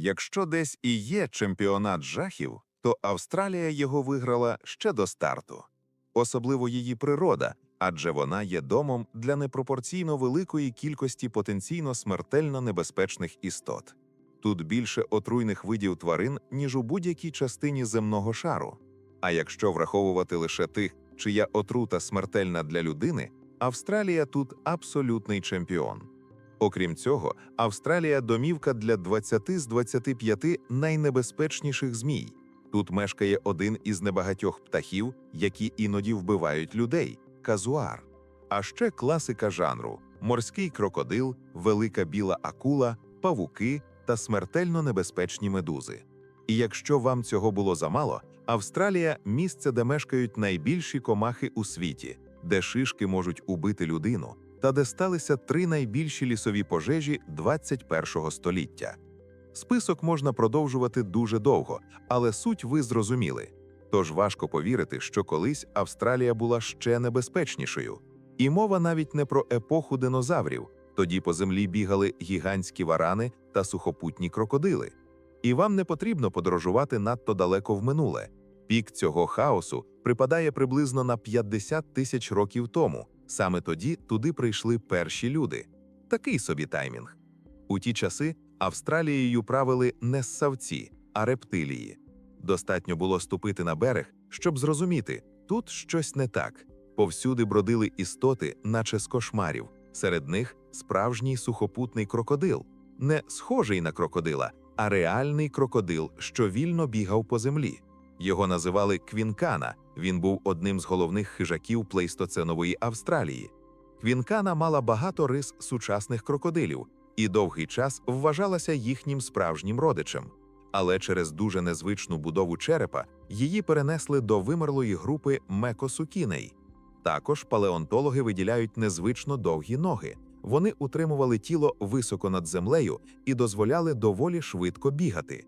Якщо десь і є чемпіонат жахів, то Австралія його виграла ще до старту. Особливо її природа, адже вона є домом для непропорційно великої кількості потенційно смертельно небезпечних істот. Тут більше отруйних видів тварин, ніж у будь-якій частині земного шару. А якщо враховувати лише тих, чия отрута смертельна для людини, Австралія тут абсолютний чемпіон. Окрім цього, Австралія домівка для 20 з 25 найнебезпечніших змій. Тут мешкає один із небагатьох птахів, які іноді вбивають людей казуар. А ще класика жанру: морський крокодил, велика біла акула, павуки та смертельно небезпечні медузи. І якщо вам цього було замало, Австралія місце, де мешкають найбільші комахи у світі, де шишки можуть убити людину, та де сталися три найбільші лісові пожежі 21-го століття. Список можна продовжувати дуже довго, але суть ви зрозуміли. Тож важко повірити, що колись Австралія була ще небезпечнішою. І мова навіть не про епоху динозаврів, тоді по землі бігали гігантські варани та сухопутні крокодили. І вам не потрібно подорожувати надто далеко в минуле. Пік цього хаосу припадає приблизно на 50 тисяч років тому. Саме тоді туди прийшли перші люди. Такий собі таймінг. У ті часи Австралією правили не ссавці, а рептилії. Достатньо було ступити на берег, щоб зрозуміти, тут щось не так. Повсюди бродили істоти, наче з кошмарів. Серед них справжній сухопутний крокодил, не схожий на крокодила, а реальний крокодил, що вільно бігав по землі. Його називали Квінкана. Він був одним з головних хижаків плейстоценової Австралії. Квінкана мала багато рис сучасних крокодилів і довгий час вважалася їхнім справжнім родичем. Але через дуже незвичну будову черепа її перенесли до вимерлої групи мекосукіней. Також палеонтологи виділяють незвично довгі ноги. Вони утримували тіло високо над землею і дозволяли доволі швидко бігати,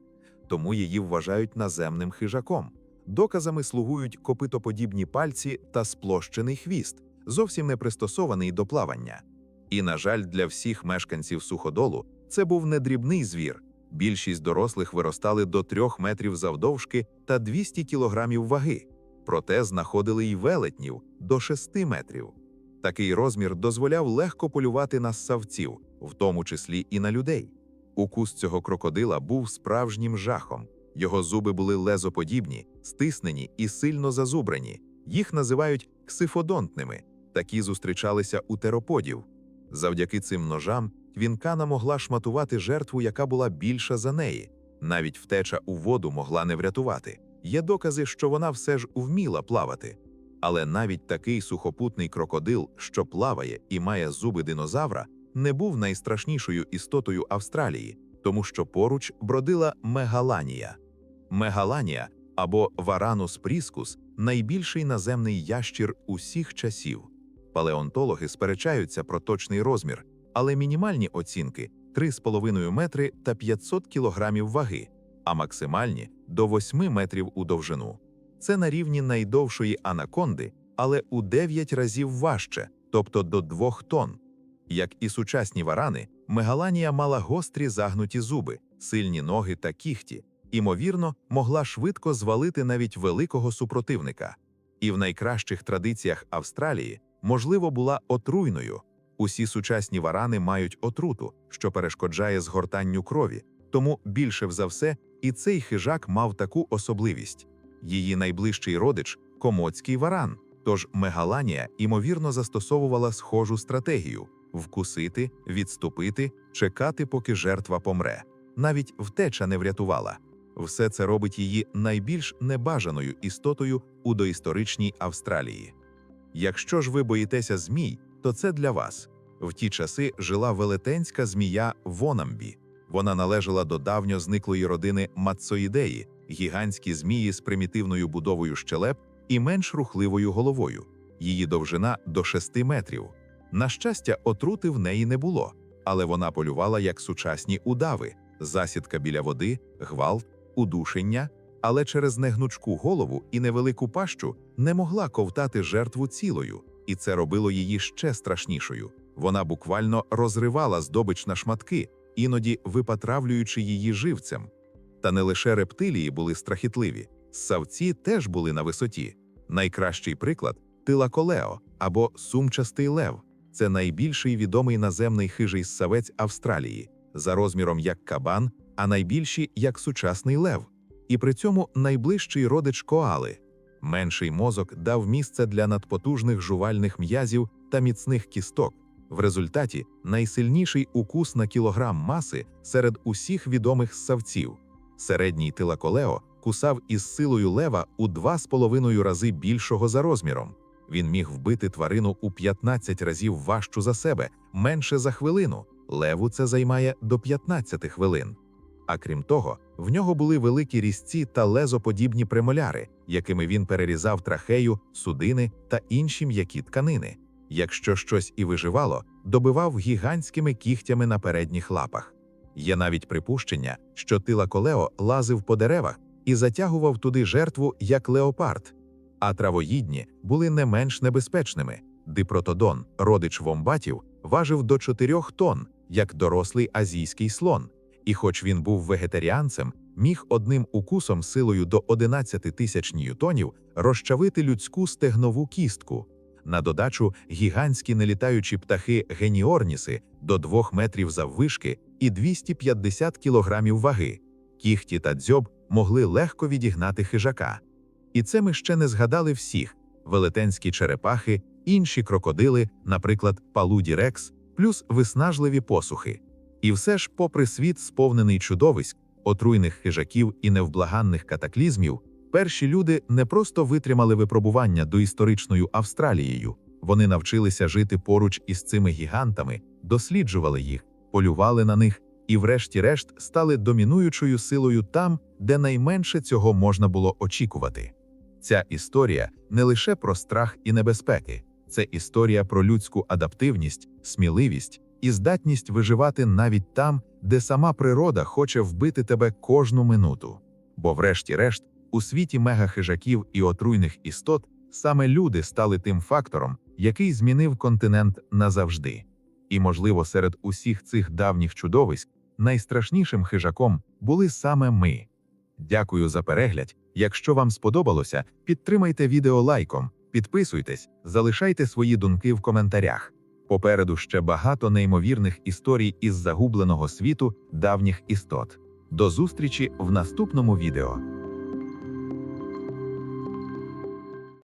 тому її вважають наземним хижаком. Доказами слугують копитоподібні пальці та сплощений хвіст, зовсім не пристосований до плавання. І, на жаль, для всіх мешканців суходолу це був не дрібний звір. Більшість дорослих виростали до трьох метрів завдовжки та 200 кілограмів ваги, проте знаходили й велетнів до 6 метрів. Такий розмір дозволяв легко полювати на ссавців, в тому числі і на людей. Укус цього крокодила був справжнім жахом. Його зуби були лезоподібні, стиснені і сильно зазубрені. Їх називають ксифодонтними. Такі зустрічалися у тероподів. Завдяки цим ножам Квінкана могла шматувати жертву, яка була більша за неї. Навіть втеча у воду могла не врятувати. Є докази, що вона все ж вміла плавати. Але навіть такий сухопутний крокодил, що плаває і має зуби динозавра, не був найстрашнішою істотою Австралії, тому що поруч бродила мегаланія. Мегаланія або Варанус пріскус найбільший наземний ящір усіх часів. Палеонтологи сперечаються про точний розмір, але мінімальні оцінки 3,5 метри та 500 кілограмів ваги, а максимальні до 8 метрів у довжину. Це на рівні найдовшої анаконди, але у 9 разів важче, тобто до 2 тонн. Як і сучасні варани, мегаланія мала гострі загнуті зуби, сильні ноги та кіхті, імовірно, могла швидко звалити навіть великого супротивника. І в найкращих традиціях Австралії, можливо, була отруйною. Усі сучасні варани мають отруту, що перешкоджає згортанню крові, тому більше за все і цей хижак мав таку особливість. Її найближчий родич комоцький варан. Тож мегаланія ймовірно застосовувала схожу стратегію вкусити, відступити, чекати, поки жертва помре. Навіть втеча не врятувала. Все це робить її найбільш небажаною істотою у доісторичній Австралії. Якщо ж ви боїтеся змій, то це для вас. В ті часи жила велетенська змія Вонамбі. Вона належала до давньо зниклої родини Мацоїдеї, гігантські змії з примітивною будовою щелеп і менш рухливою головою. Її довжина до 6 метрів. На щастя, отрути в неї не було, але вона полювала як сучасні удави, засідка біля води, гвалт, удушення, але через негнучку голову і невелику пащу не могла ковтати жертву цілою, і це робило її ще страшнішою. Вона буквально розривала здобич на шматки, іноді випатравлюючи її живцем. Та не лише рептилії були страхітливі, ссавці теж були на висоті. Найкращий приклад тилаколео або сумчастий лев. Це найбільший відомий наземний хижий ссавець Австралії, за розміром як кабан, а найбільший як сучасний лев. І при цьому найближчий родич коали. Менший мозок дав місце для надпотужних жувальних м'язів та міцних кісток. В результаті найсильніший укус на кілограм маси серед усіх відомих ссавців. Середній тилаколео кусав із силою лева у два з половиною рази більшого за розміром. Він міг вбити тварину у 15 разів важчу за себе, менше за хвилину. Леву це займає до 15 хвилин. А крім того, в нього були великі різці та лезоподібні премоляри, якими він перерізав трахею, судини та інші м'які тканини. Якщо щось і виживало, добивав гігантськими кігтями на передніх лапах. Є навіть припущення, що тилаколео лазив по деревах і затягував туди жертву як леопард. А травоїдні були не менш небезпечними. Дипротодон, родич вомбатів, важив до 4 тонн, як дорослий азійський слон. І хоч він був вегетаріанцем, міг одним укусом силою до 11 тисяч ньютонів розчавити людську стегнову кістку. На додачу гігантські нелітаючі птахи геніорніси до 2 метрів заввишки і 250 кілограмів ваги. Кіхті та дзьоб могли легко відігнати хижака. І це ми ще не згадали всіх: велетенські черепахи, інші крокодили, наприклад, палуді рекс, плюс виснажливі посухи. І все ж, попри світ, сповнений чудовиськ, отруйних хижаків і невблаганних катаклізмів, перші люди не просто витримали випробування доісторичною Австралією, вони навчилися жити поруч із цими гігантами, досліджували їх, полювали на них і, врешті-решт, стали домінуючою силою там, де найменше цього можна було очікувати. Ця історія не лише про страх і небезпеки, це історія про людську адаптивність, сміливість і здатність виживати навіть там, де сама природа хоче вбити тебе кожну минуту. Бо, врешті-решт, у світі мегахижаків і отруйних істот саме люди стали тим фактором, який змінив континент назавжди. І, можливо, серед усіх цих давніх чудовиськ найстрашнішим хижаком були саме ми. Дякую за перегляд. Якщо вам сподобалося, підтримайте відео лайком, підписуйтесь, залишайте свої думки в коментарях. Попереду ще багато неймовірних історій із загубленого світу давніх істот. До зустрічі в наступному відео.